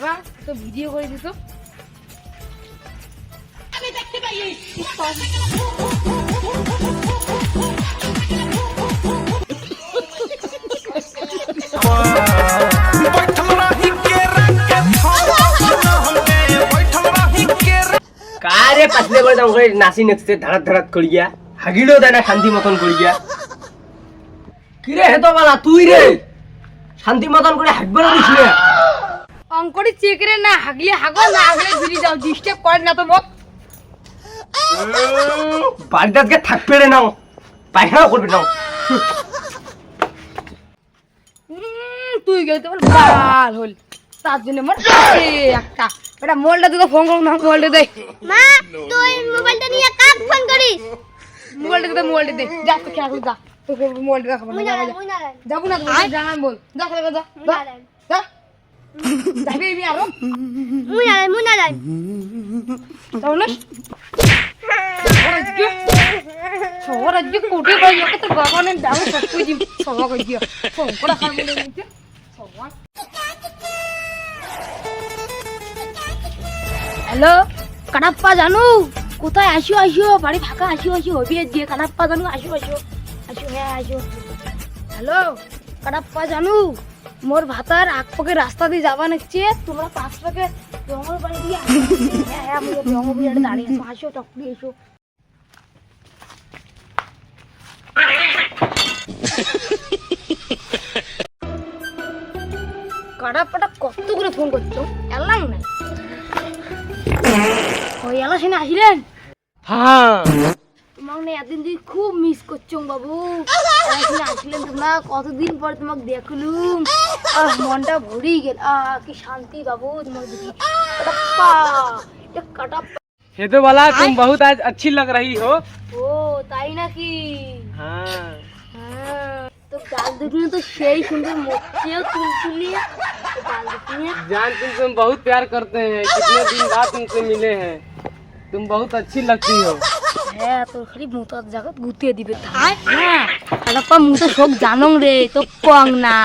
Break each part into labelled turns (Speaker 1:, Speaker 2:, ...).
Speaker 1: বাবা তো ভিডিও করে দিত।
Speaker 2: কারে পাতলে করে দাম করে নাচি নাচতে ধারাত ধারাত করিয়া। হাগিলেও দেয় না শান্তি মতন করিয়া। কিরে হেতো বালা তুই রে? শান্তি মতন করে হাগবে না না।
Speaker 1: অঙ্কটি চেক রে না হাগলে হাগো না হাগলে ঘুরি যাও ডিস্টার্ব করে না তো মোক
Speaker 2: বাড়িতে আজকে থাকবে রে নাও পায়খানা করবে নাও।
Speaker 1: উম, তুই গেলে তো বাল হল। তার জন্য আমার একটা। এটা মোবাইলটা তোকে ফোন করুন না মোবাইলটা দে।
Speaker 3: মা তুই মোবাইলটা নিয়ে কাক ফোন করিস?
Speaker 1: মোবাইলটা দে মোবাইলটা দে। যা তো খেলা যা। তোকে মোবাইলটা দেখাবো না যাব না তুমি জানান বল। কর,
Speaker 3: মুনারায়
Speaker 1: যা যাবি আমি আরও
Speaker 3: মুনারায় মুনারায়
Speaker 1: যাও না স্বরাজ্য স্বরাজ্য কোটে কই ওকে তো ভগবানের দাও সব কই দিম সব কই দিও ফোন করে খাব না নিতে হ্যালো কানাপ্পা জানু কোথায় আসিও আসিও বাড়ি ফাঁকা আসিও আসিও হবি দিয়ে কানাপ্পা জানু আসিও আসিও আসিও হ্যাঁ আসিও হ্যালো কানাপ্পা জানু মোর ভাতার আগ আকপকে রাস্তা দিয়ে যাবা নাকছে তোমরা পাঁচ পাকে জঙ্গল বাড়ি দিয়ে। হ্যাঁ হ্যাঁ দাঁড়িয়ে আসো এসো। কাটাপাটা কত করে ফোন করছ? এলাম না। ওই আসিলেন
Speaker 2: হ্যাঁ।
Speaker 1: তোমাকে না এতদিন দিয়ে খুব মিস করছো বাবু এলা শুনে আসলেন তোমরা কতদিন পর তোমাকে দেখলুম আহ মনটা ভরেই গেল আহ কি শান্তি বাবু তোমাকে দেখি কাটাপ্পা এটা কাটাপ্পা
Speaker 2: ये तो वाला तुम बहुत आज अच्छी लग रही हो
Speaker 1: ও তাই নাকি
Speaker 2: हाँ
Speaker 1: হ্যাঁ তো গাল দুটো তো সেই সুন্দর মরছেও তুলতুলিয়ে তো গাল দুটো
Speaker 2: जान तुमसे हम बहुत प्यार करते हैं कितने दिन बाद तुमसे मिले हैं तुम बहुत अच्छी लगती हो
Speaker 1: হ্যাঁ তোর খালি মুতার জায়গা গুতিয়ে দিবে তাই হ্যাঁ কাটাপ্পা মুতো সব জানং রে তো কং না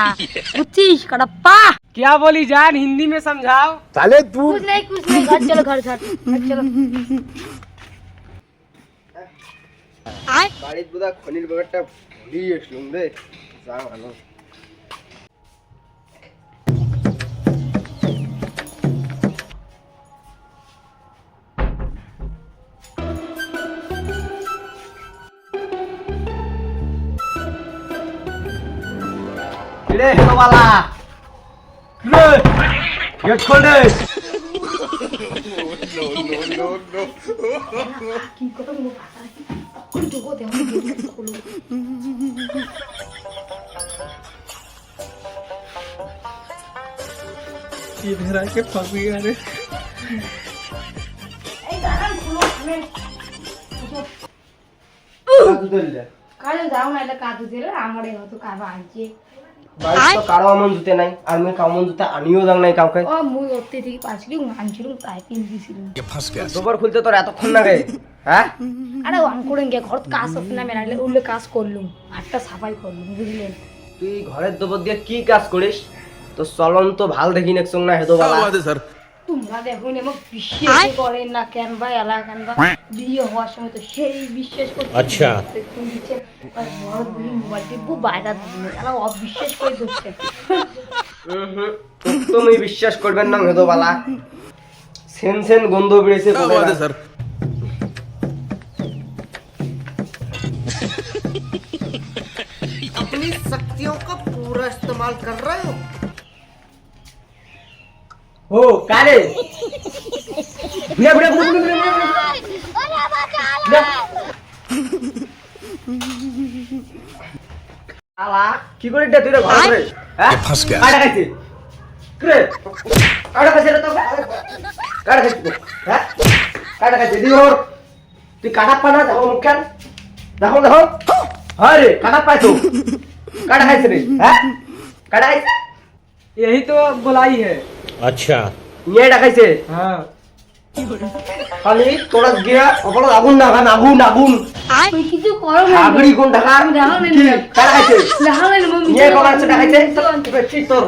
Speaker 1: বুঝছিস কাটাপ্পা
Speaker 2: क्या बोली जान हिंदी में समझाओ
Speaker 1: कुछ नहीं कुछ नहीं घर चलो घर घर घर चलो
Speaker 2: বাড়ির বোধা খনির ব্যাপারটা ভুলিয়ে এসলুম রে যা ভালো রে হেলোবালা রে গেট খোল রে
Speaker 1: কি কথা বলবো কোন ঢুকো দেখো গেট খোলো
Speaker 2: इधर आके फंस गया रे
Speaker 1: এই দাঁড়ান খোলো আমি কাজে যাও
Speaker 2: খুলতে তোর এতক্ষণ হ্যাঁ?
Speaker 1: আরে ওয়ান করেন গে ঘর কাজ হচ্ছে না উল্লে কাজ করলুম হাতটা সাফাই করলুম বুঝলেন?
Speaker 2: তুই ঘরের দোবর দিয়ে কি কাজ করিস? তো চলন তো ভালো দেখি না হেদো বালা
Speaker 1: তোমরা দেখুন এবং বিশ্বাস করেন না কেন বা এলা কেন বা বিয়ে হওয়ার সময় তো সেই বিশ্বাস করতে আচ্ছা দিচ্ছে আর বড় দুই মোবাইল টিপু বাইরে দিন এলা অবিশ্বাস করে দিচ্ছে
Speaker 2: হুম হুম তুমি বিশ্বাস করবেন না হেদো বালা সেন সেন গন্ধ বেড়েছে কোথায় না।
Speaker 4: अपनी शक्तियों का पूरा इस्तेमाल कर रहे हो
Speaker 2: ও কারে? ঘুরে ঘুরে ঘুরে ঘুরে ঘুরে। আলা কি করে তুই রে ঘরে ঘরে? হ্যাঁ? কাটা খাইছিস করে কাটা খাইছিস রে তো কাটা খাইছিস হ্যাঁ? কাটা খাইছিস দি ওর তুই কাটা পানা দেখো মুখ কেন দেখো দেখো। হ্যাঁ রে কাটা পাই তো। কাটা খাইছিস রে। হ্যাঁ? কাটা খাইছিস यही तो बुलाई है
Speaker 5: अच्छा
Speaker 2: নিয়ে ডাকাইছে
Speaker 5: हाँ
Speaker 2: খালি তোরা গিয়া অপরাধ আগুন লাগান আগুন আগুন
Speaker 1: তুই কিছু করো না
Speaker 2: আগড়ি কোন ঢাকা
Speaker 1: আমি দেখাও না
Speaker 2: কি
Speaker 1: নিলাম।
Speaker 2: কারা খাইছে
Speaker 1: দেখাও না মম্মি
Speaker 2: নিয়ে কবার আছে ডাকাইছে বেশি তোর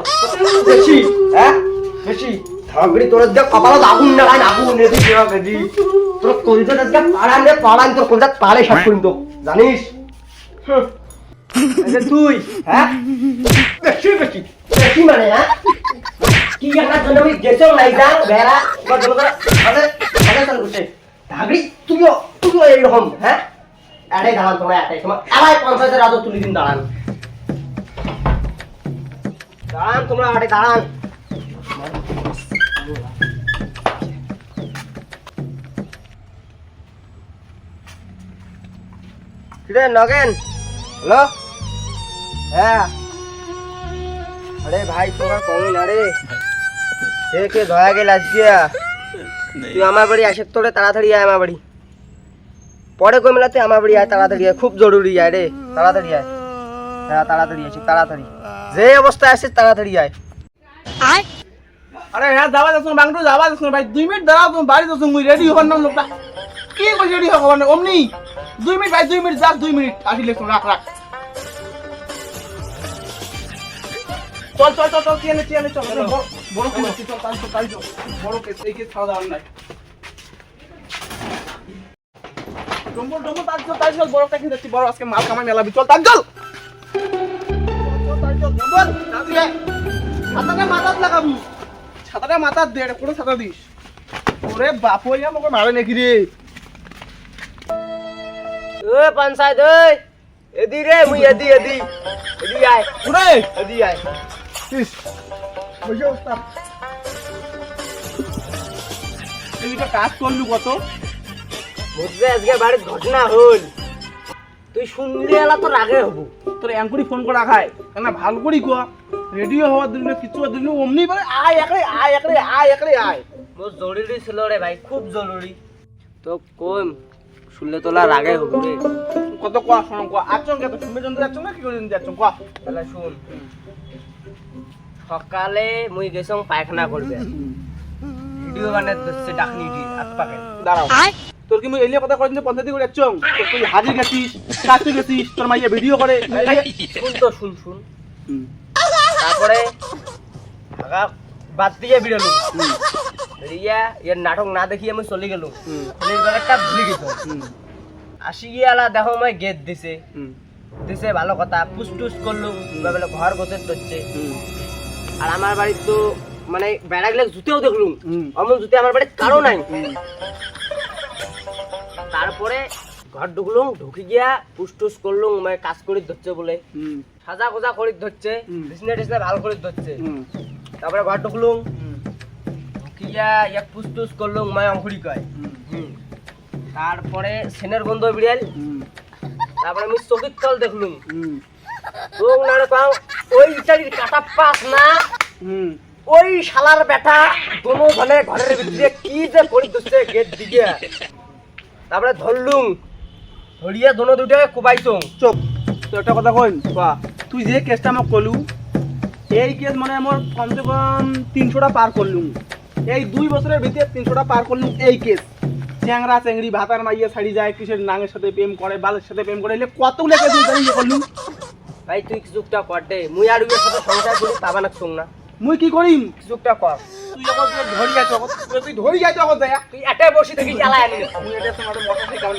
Speaker 2: বেশি হ্যাঁ বেশি ধাগড়ি তোর যে কপালত আগুন না লাইন আগুন এদি দেওয়া গেদি তোর কলজা আজকে পাড়ান রে পাড়ান তোর কলজা পাড়ে শেষ করিম তো জানিস হুম। এই যে তুই হ্যাঁ বেশি বেশি বেশি মানে হ্যাঁ কি একটা জন্য আমি গেছো নাই যা বেড়া বা জন্য আরে আরে চাল করছে ধাগড়ি তুইও তুইও এইরকম হ্যাঁ এটাই দাঁড়ান তোমরা এটাই তোমার আবার পঞ্চায়েতের আদর তুলি দিন দাঁড়ান দাঁড়ান তোমরা আটে দাঁড়ান কিরে নগেন হ্যালো? হ্যাঁ। আরে ভাই তোরা কমই না রে। সে কে ধয়া গেল আজকে? তুই আমার বাড়ি আসে তোরে তাড়াতাড়ি আয় আমার বাড়ি। পরে কই মেলাতে আমার বাড়ি আয়, তাড়াতাড়ি আয়, খুব জরুরি আয় রে। তাড়াতাড়ি আয়। হ্যাঁ তাড়াতাড়ি আসি তাড়াতাড়ি। যে অবস্থায় আসিস তাড়াতাড়ি আয়। আয়।
Speaker 5: আরে হ্যাঁ যাবা যাচ্ছ বাংটু যাবা যাচ্ছ ভাই। দুই মিনিট দাঁড়াও তুমি বাড়ি যাচ্ছ মুই রেডি হবার নাম লোকটা। কি কই রেডি হব মানে অমনি? দুই মিনিট ভাই দুই মিনিট যাক দুই মিনিট। আসিলে রাখ রাখ। চল চল চল চল চেনে চেনে চল। বড় কেস চল তাই চল তাই চল। বড় কেস এই কেস ছাড়া যাওয়ার নাই। ডম্বল ডম্বল তাই চল তাই চল বড়টা কি দেখছি বড় আজকে মাল কামাই মেলাবি চল তাই চল। চল, চল, চল ডম্বল তাড়াতাড়ি মাথাত লাগাবি। ছাতাটা মাথার দে এটা পুরো ছাতা দিস। ওরে বাপ ওই আমাকে মারে নাকি রে?
Speaker 2: ও পঞ্চায়েত ওই এদি রে মুই এদি এদি এদি আয়।
Speaker 5: ওরে!
Speaker 2: এদি আয়।
Speaker 5: ইস এইটা কাজ করলু কত?
Speaker 2: বুঝলে আজকে বাড়ির ঘটনা হল। তুই শুনলি এলা তো রাগে হব।
Speaker 5: তোর এঙ্কুরি ফোন করা খায়। কেন ভালো করি কোয়া। রেডিও হওয়ার দিন কিছু হওয়ার দিন অমনি বলে আয় একরে আয় একরে আয় একরে আয়।
Speaker 2: মোর জরুরি ছিল রে ভাই খুব জরুরি। তো কম শুনলে তোলা রাগে হব রে।
Speaker 5: কত কোয়া শোন কোয়া আচং কে তো শুনে যাচ্ছ না কি করে যাচ্ছ কোয়া?
Speaker 2: তাহলে শুন। সকালে মুই গেছং পায়খানা করবে। ভিডিও বানাতে ডাকনি দি আত্মাকে
Speaker 5: দাঁড়াও। তোর কি মুই এলিয়া কথা করেন পঞ্চায়েত করে তোর তুই হাজির গেছিস কাজতে গেছিস তোর মাইয়া ভিডিও করে
Speaker 2: শুন তো শুন শুন। তারপরে আগা বাদ দিয়ে বেরোলুম রিয়া এর নাটক না দেখিয়ে আমি চলে গেলুম ফোনের ব্যাপারটা ভুলে গেছ। আসি গিয়ে আলা দেখো মই গেট দিছে। দিছে ভালো কথা পুস টুস করলুম বলে ঘর গোছের ধরছে। আর আমার বাড়ির তো মানে বেড়া গেলে জুতেও দেখলুম। অমন জুতে আমার বাড়িতে কারও নাই। তারপরে ঘর ঢুকলুম ঢুকে গিয়া পুস টুস করলুম মানে কাজ করি ধরছে বলে। সাজা গোজা করে ধরছে। বিছনা টিছনা ভালো করে ধরছে। তারপরে ঘর ঢুকলুম ঢুকিয়া এক পুস টুস করলুম মায় অঙ্কুরি কয়। তারপরে সেনের গন্ধ বিড়াল তারপরে আমি চোখের তল দেখলুম। রোগ না পাও ওই চারির কাটা পাস না ওই শালার বেটা দোনো ধনে ঘরের ভিতরে কি যে করি দিচ্ছে গেট দিকে তারপরে ধরলুম। ধরিয়া দোনো দুটাকে কুবাইছুম
Speaker 5: চুপ। তো একটা কথা কইন কোয়া তুই যে কেসটা আমাক কলু এই কেস মানে আমার কমসে কম তিনশোটা পার করলুম। এই দুই বছরের ভিতরে তিনশোটা পার করলুম এই কেস চ্যাংরা চেংড়ি ভাতার মাইয়া ছাড়ি যায় কিসের নাঙের সাথে প্রেম করে বালের সাথে প্রেম করে এলে কতগুলো কেস জানি ইয়ে করলুম?
Speaker 2: ভাই তুই কিছুটা কর দে। মুই আর সাথে সংসার করি পাবা না শুন না।
Speaker 5: মুই কি করিম
Speaker 2: কিছুটা কর
Speaker 5: তুই যখন তুই ধরি যাইছ তুই এখন দেয়া
Speaker 2: তুই বসে দেখি
Speaker 5: এটা থেকে আমি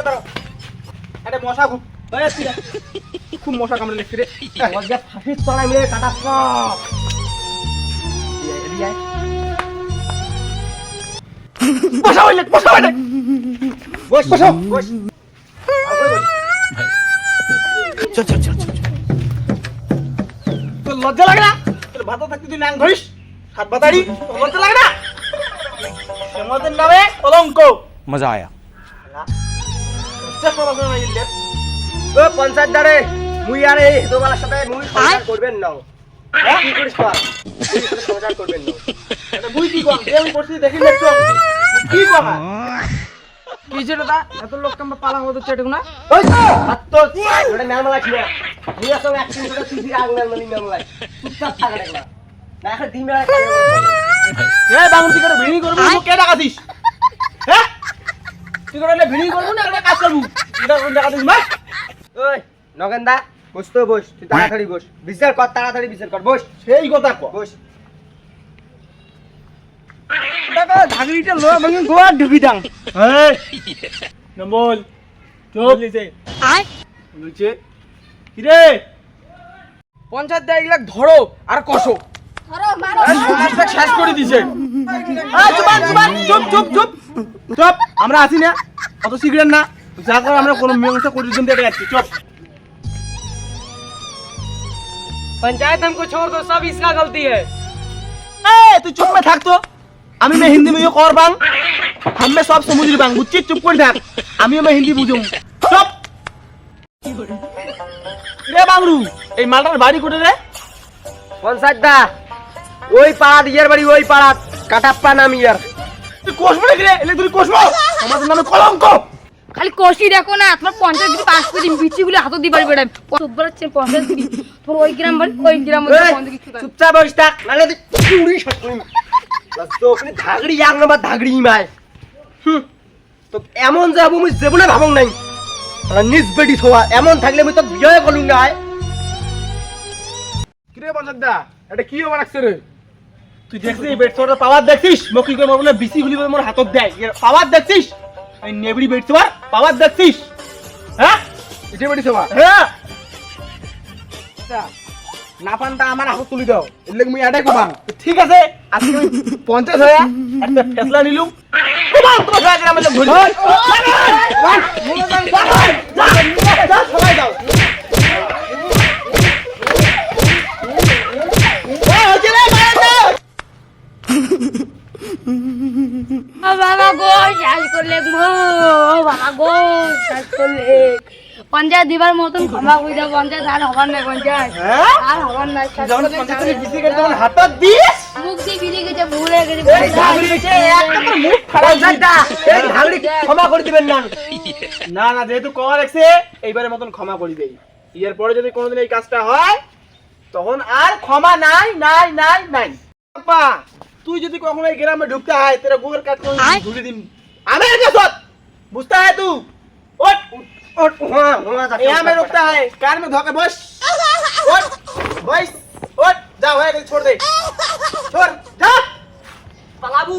Speaker 5: তোরা কেন মশা খুব মশা কামড়ে লেখছে রে
Speaker 2: কাটা
Speaker 5: বসা হইলে বসা হইলে বস বসা বস। চল চল চল চল তোর লজ্জা লাগে না? তোর ভাতা থাকতে তুই ন্যাং ধরিস? হাত বাতাড়ি তোর লজ্জা লাগে না? সমাজের নামে কলঙ্ক। মজা আয়া।
Speaker 2: ও পঞ্চায়েত দারে মুই আরে এই সাথে মুই সংসার করবেন না। হ্যাঁ? কি করিস সংসার করবেন না।
Speaker 5: আচ্ছা, মুই কি কম? করছি দেখি না কি কম কি ছিল তা? এত লোক আমরা পালা হতে চেটে না?
Speaker 2: ওই তো! ওটা মেলমালা ছিল। মুই আসলে একদিন করে তুই ফিরে আগুন মেলমালি মেলমালাই চুপচাপ থাকা দেখলা না এখন দিন বেলা
Speaker 5: এ বাঙুর দিকে ভেঙে করবি কে টাকা দিস? হ্যাঁ তুই করে ভিডিও করব না? একটা কাজ করব। এটা কোন জায়গা দিস ভাই
Speaker 2: ওই নগেন্দা বস তো বস। তুই তাড়াতাড়ি বস। বিচার কর তাড়াতাড়ি বিচার কর। বস।
Speaker 5: সেই কথা কো
Speaker 2: বস।
Speaker 5: টাকা ধাগড়িটা লো ভাঙে গোয়া ঢুকি দাং এই নম্বর চুপ লিছে
Speaker 3: আয়
Speaker 5: বলছে কিরে পঞ্চায়েত দেয় এগুলা ধরো আর কষো
Speaker 1: ধরো মারো
Speaker 5: আর সমাজটা শেষ করে দিছে এই জুবান জুবান চুপ চুপ চুপ চুপ আমরা আছি না অত সিগারেট না যা করে আমরা কোনো মীমাংসা করে দিন দেখে যাচ্ছি চুপ
Speaker 2: पंचायत हमको छोड़ दो सब इसका गलती है
Speaker 5: ए তুই চুপ মে থাক তো আমি মে হিন্দি মে কর বাং হামে সব সমুদ্রি বাং বুঝছিস? চুপ করে থাক। আমিও মে হিন্দি বুঝুম। চুপ! রে বাংরু এই মালটার বাড়ি কোটে রে?
Speaker 2: পঞ্চায়েত দা ওই পাড়াত ইয়ার বাড়ি ওই পাড়াত কাটাপ্পা নাম ইয়ার।
Speaker 5: তুই কষবো নাকি রে? এলে তুই কষবো। আমাদের নামে কলঙ্ক।
Speaker 1: খালি কষি দেখো না তোমার পঞ্চায়েত দিদি পাস করে দিন। বিচিগুলো হাতত দিবার বেড়াই সব্বার হচ্ছে পঞ্চায়েত দিদি তোর ওই গ্রাম বাড়ি ওই গ্রাম
Speaker 2: চুপচাপ বস থাক নালে তুই চুরি সত্যি তো ওখানে ধাগড়ি এক নম্বর ধাগড়ি মায় হুম তো এমন যাব মুই জীবনে ভাবং নাই। নিজ বেটি থোয়া এমন থাকলে মুই তো বিয়ে করলুম না
Speaker 5: কিরে দা এটা কি হবার রাখছে রে? তুই দেখছিস এই বেড সোয়ার পাওয়ার দেখছিস? মকি করে না বিসি গুলি মোর হাতত দেয়। পাওয়ার দেখছিস? এই নেবড়ি বেড সোয়ার পাওয়ার দেখছিস? হ্যাঁ?
Speaker 2: এটা বেটি থোয়া
Speaker 5: হ্যাঁ। না পানটা আমার হাতত তুলি দাও এর লাগে মুই এটাই কমাম ঠিক আছে আজকে আমি পঞ্চাশ হয়ে একটা ফেসলা নিলুম সবাই যাও
Speaker 1: ও বাবা গো করলে ও বাবা গো করলে। পঞ্চায়েত দিবার মতন ক্ষমা করে দাও পঞ্চায়েত আর হবার নাই পঞ্চায়েত।
Speaker 5: হ্যাঁ?
Speaker 1: আর হবার
Speaker 5: যখন দিস।
Speaker 1: মুখ দিয়ে বেরিয়ে গেছে ভুলে গেছে
Speaker 5: এই ধাগড়ি গেছে, একটা তোর মুখ খারাপ
Speaker 2: পঞ্চায়েত এই ধাগড়ি ক্ষমা করে দিবেন না।
Speaker 5: না না যেহেতু দেখছে এইবারের মতন ক্ষমা করে দেই। এর পরে যদি কোনোদিন এই কাজটা হয় তখন আর ক্ষমা নাই নাই নাই নাই। তুই যদি কখনো এই গ্রামে ঢুকতে হয় তোর গোর কাজ করে ধুলে দিন আমি এর কাছত বুঝতে হয় তু ওট
Speaker 2: ওট हाँ हाँ
Speaker 5: यहाँ में रुकता है कार में धोके बस ओट बस ओट जा भाई छोड़ दे छोड़ जा
Speaker 2: बाबू